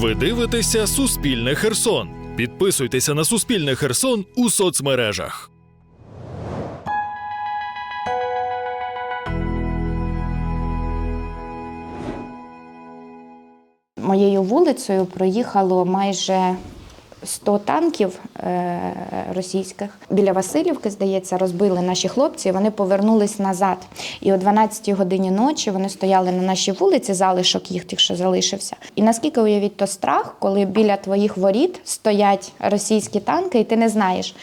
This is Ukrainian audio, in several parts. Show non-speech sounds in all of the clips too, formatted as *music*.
Ви дивитеся Суспільне Херсон. Підписуйтеся на Суспільне Херсон у соцмережах. Моєю вулицею проїхало майже 100 танків е, російських. Біля Васильівки, здається, розбили наші хлопці. і Вони повернулись назад. І о 12 годині ночі вони стояли на нашій вулиці, залишок їх тих, що залишився. І наскільки уявіть то страх, коли біля твоїх воріт стоять російські танки, і ти не знаєш.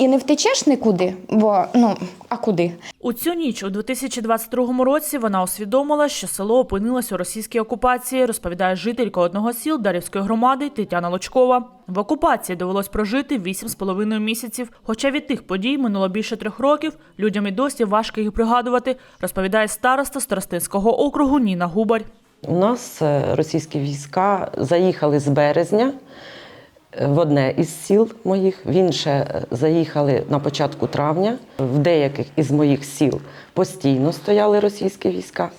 І не втечеш нікуди, бо ну а куди? У цю ніч у 2022 році вона усвідомила, що село опинилось у російській окупації, розповідає жителька одного з сіл Дарівської громади Тетяна Лочкова. В окупації довелось прожити 8,5 місяців. Хоча від тих подій минуло більше трьох років, людям і досі важко їх пригадувати, розповідає староста Старостинського округу Ніна Губарь. У нас е, російські війська заїхали з березня в одне із сіл моїх, в інше е, заїхали на початку травня. В деяких із моїх сіл постійно стояли російські війська,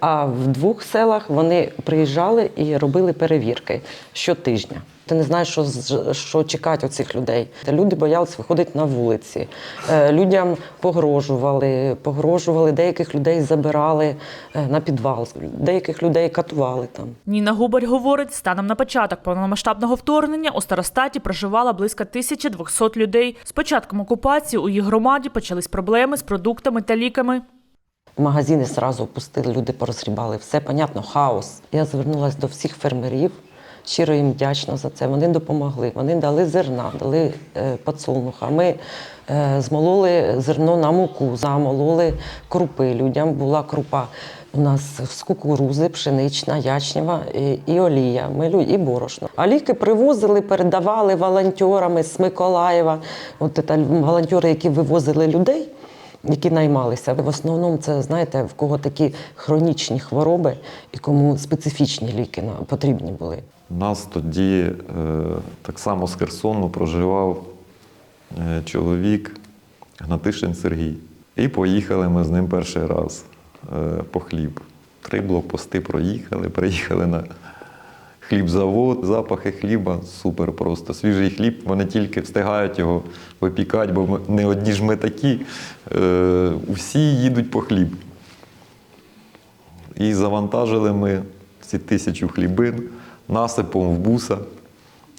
а в двох селах вони приїжджали і робили перевірки щотижня. Ти не знаєш, що, що чекати цих людей. Люди боялись виходити на вулиці. Е, Людям погрожували, погрожували, деяких людей забирали е, на підвал, деяких людей катували там. Ніна Губарь говорить, станом на початок повномасштабного вторгнення у старостаті проживало близько 1200 людей. З початком окупації у їх громаді почались проблеми з продуктами та ліками. Магазини зразу опустили, люди порозрібали. Все, понятно, хаос. Я звернулася до всіх фермерів. Щиро їм вдячна за це. Вони допомогли. Вони дали зерна, дали е, подсолнуха. Ми е, змололи зерно на муку, замололи крупи. Людям була крупа. У нас з кукурузи, пшенична, ячнева і, і олія. Ми і борошно. А ліки привозили, передавали волонтерами з Миколаєва. От це волонтери, які вивозили людей які наймалися. В основному це знаєте, в кого такі хронічні хвороби і кому специфічні ліки потрібні були. У нас тоді е, так само з Херсону проживав е, чоловік Гнатишин Сергій. І поїхали ми з ним перший раз е, по хліб. Три блокпости проїхали, приїхали на хлібзавод, запахи хліба супер просто. Свіжий хліб, вони тільки встигають його випікати, бо не одні ж ми такі, усі їдуть по хліб. І завантажили ми ці тисячу хлібин насипом в буса,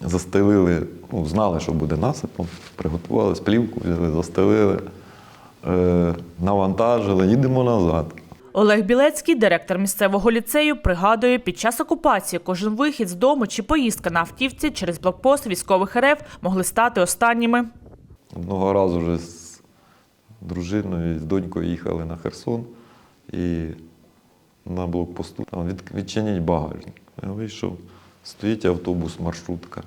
застелили, ну, знали, що буде насипом, приготували сплівку, взяли, застелили, е, навантажили, їдемо назад. Олег Білецький, директор місцевого ліцею, пригадує, під час окупації кожен вихід з дому чи поїздка на автівці через блокпост військових РФ могли стати останніми. Одного разу вже з дружиною і з донькою їхали на Херсон і на блокпосту там від, відчиніть багажник. Я вийшов, стоїть автобус, маршрутка.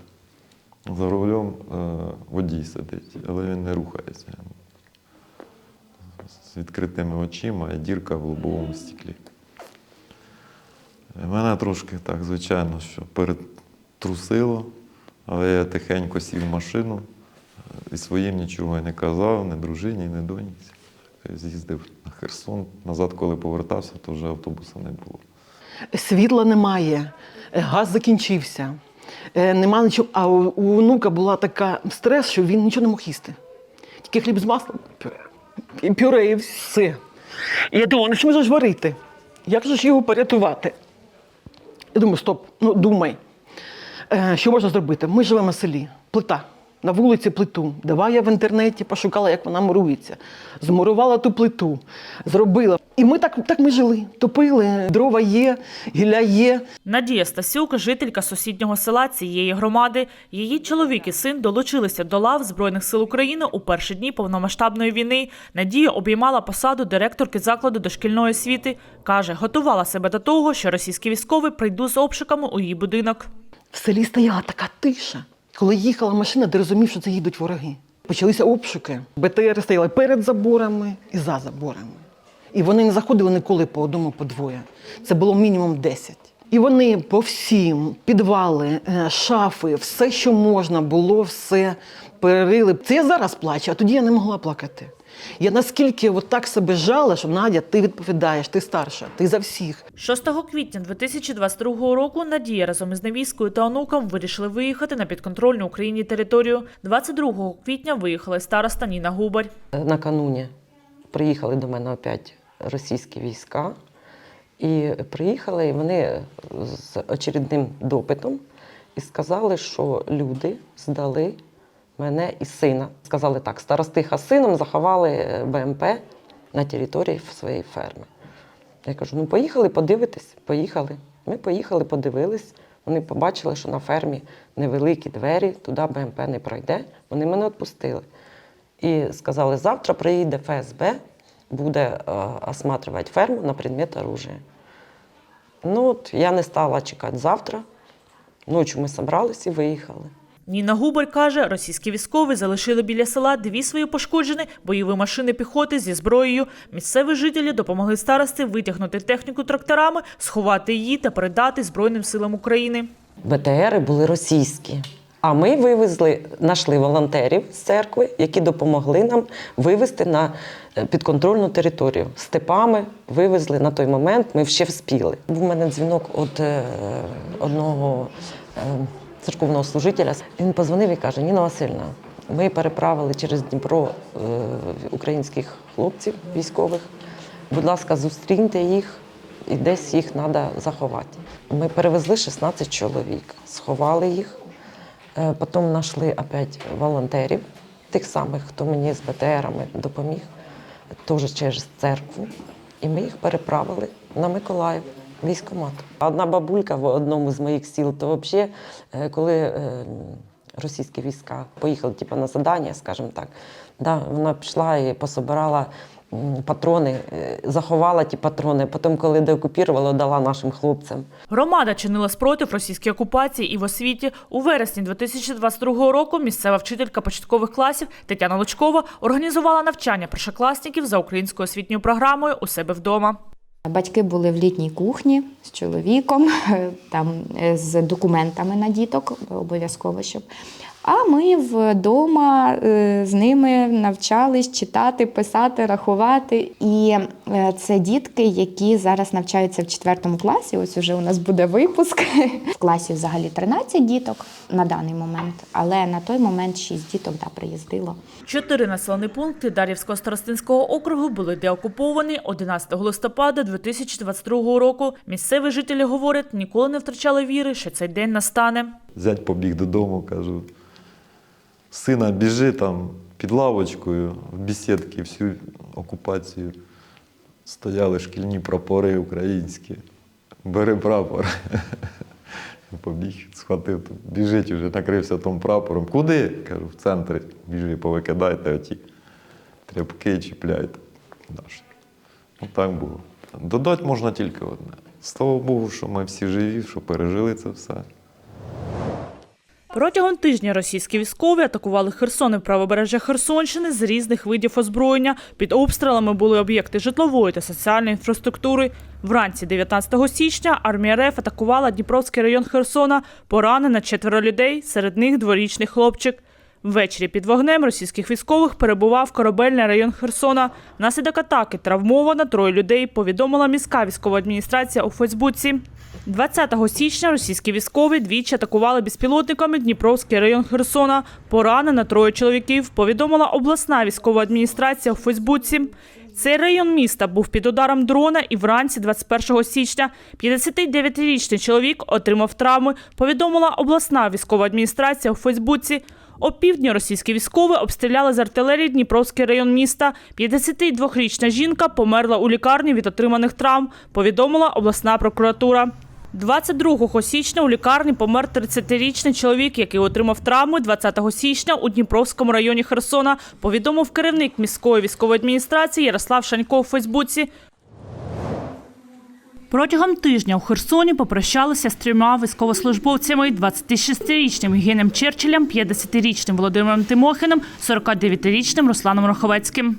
За рулем е, водій сидить, але він не рухається. З відкритими очима і дірка в лобовому стеклі. І Мене трошки так, звичайно, що перетрусило, але я тихенько сів в машину і своїм нічого не казав, ні дружині, ні доньці. З'їздив на Херсон. Назад, коли повертався, то вже автобуса не було. Світла немає, е, газ закінчився. е, Нема нічого. А у, онука була така стрес, що він нічого не мог їсти. Тільки хліб з маслом, пюре. І пюре, і все. І я думаю, ну що можеш варити? Як же ж його порятувати? Я думаю, стоп, ну думай. Е, що можна зробити? Ми живемо в селі, плита. На вулиці плиту. Давай я в інтернеті пошукала, як вона мурується. Змурувала ту плиту, зробила. І ми так, так ми жили. Топили, дрова є, гілля є. Надія Стасюк, жителька сусіднього села цієї громади. Її чоловік і син долучилися до лав Збройних сил України у перші дні повномасштабної війни. Надія обіймала посаду директорки закладу дошкільної освіти. Каже, готувала себе до того, що російські військові прийдуть з обшуками у її будинок. В селі стояла така тиша. Коли їхала машина, ти розумів, що це їдуть вороги. Почалися обшуки. БТР стояли перед заборами і за заборами. І вони не заходили ніколи по одному, по двоє. Це було мінімум 10. І вони по всім підвали, е, шафи, все, що можна було, все перерили. Це я зараз плачу, а тоді я не могла плакати. Я наскільки от так себе жала, що Надя, ти відповідаєш, ти старша, ти за всіх. 6 квітня 2022 року Надія разом із невісткою та онуком вирішили виїхати на підконтрольну Україні територію. 22 квітня виїхала староста Ніна Губарь. Е, Накануні приїхали до мене опять російські війська. І приїхали і вони з очередним допитом і сказали, що люди здали мене і сина. Сказали так: старостиха сином заховали е, БМП на території своєї ферми. Я кажу: ну поїхали подивитись, поїхали. Ми поїхали, подивились. Вони побачили, що на фермі невеликі двері, туди БМП не пройде. Вони мене відпустили. І сказали, завтра приїде ФСБ, буде е, осматривати ферму на предмет оружия. Ну от я не стала чекати завтра. Ночі ми зібралися і виїхали. Ніна Губарь каже, російські військові залишили біля села дві свої пошкоджені бойові машини піхоти зі зброєю. Місцеві жителі допомогли старості витягнути техніку тракторами, сховати її та передати Збройним силам України. БТРи були російські. А ми вивезли, знайшли волонтерів з церкви, які допомогли нам вивезти на е, підконтрольну територію. Степами вивезли на той момент, ми ще вспіли. Був у мене дзвінок від е, одного е, церковного служителя. Він позвонив і каже: Ніна Васильівна, ми переправили через Дніпро е, українських хлопців військових. Будь ласка, зустріньте їх і десь їх треба заховати. Ми перевезли 16 чоловік, сховали їх. Е, Потім знайшли опять волонтерів, тих самих, хто мені з БТРами допоміг, теж через церкву. І ми їх переправили на Миколаїв, військкомат. Одна бабулька в одному з моїх сіл, то взагалі, е, коли е, російські війська поїхали типу, на задання, скажімо так, да, вона пішла і пособирала патрони, е, заховала ті патрони, потім, коли деокупірувала, дала нашим хлопцям. Громада чинила спротив російській окупації і в освіті. У вересні 2022 року місцева вчителька початкових класів Тетяна Лучкова організувала навчання першокласників за українською освітньою програмою у себе вдома. Батьки були в літній кухні з чоловіком, *laughs* там е, з документами на діток, обов'язково щоб. А ми вдома е, з ними навчались читати, писати, рахувати. І е, це дітки, які зараз навчаються в четвертому класі. Ось уже у нас буде випуск. *laughs* В класі взагалі 13 діток на даний момент, але на той момент 6 діток да, приїздило. Чотири населені пункти Дар'ївського старостинського округу були деокуповані 11 листопада 2022 року. Місцеві жителі говорять, ніколи не втрачали віри, що цей день настане. Зять побіг додому, кажу, сина, біжи там під лавочкою в бесідки всю окупацію. Стояли шкільні прапори українські. Бери прапор. *laughs* Побіг, схватив, біжить уже, накрився тим прапором. Куди? Кажу, в центрі. Біжи, повикидайте оті тряпки, чіпляйте. Ну так було. Додати можна тільки одне. Слава Богу, що ми всі живі, що пережили це все. Протягом тижня російські військові атакували Херсон і правобережжя Херсонщини з різних видів озброєння. Під обстрілами були об'єкти житлової та соціальної інфраструктури. Вранці 19 січня армія РФ атакувала Дніпровський район Херсона. Поранено четверо людей, серед них дворічний хлопчик. Ввечері під вогнем російських військових перебував корабельний район Херсона. Внаслідок атаки травмовано троє людей, повідомила міська військова адміністрація у Фейсбуці. 20 січня російські військові двічі атакували безпілотниками Дніпровський район Херсона. Поранено троє чоловіків, повідомила обласна військова адміністрація у Фейсбуці. Цей район міста був під ударом дрона і вранці 21 січня 59-річний чоловік отримав травми, повідомила обласна військова адміністрація у Фейсбуці. Опівдні російські військові обстріляли з артилерії Дніпровський район міста. 52-річна жінка померла у лікарні від отриманих травм, повідомила обласна прокуратура. 22 січня у лікарні помер 30-річний чоловік, який отримав травми 20 січня у Дніпровському районі Херсона, повідомив керівник міської військової адміністрації Ярослав Шанько у Фейсбуці. Протягом тижня у Херсоні попрощалися з трьома військовослужбовцями: 26-річним Євгеном Черчиллем, 50-річним Володимиром Тимохіним, 49-річним Русланом Роховецьким.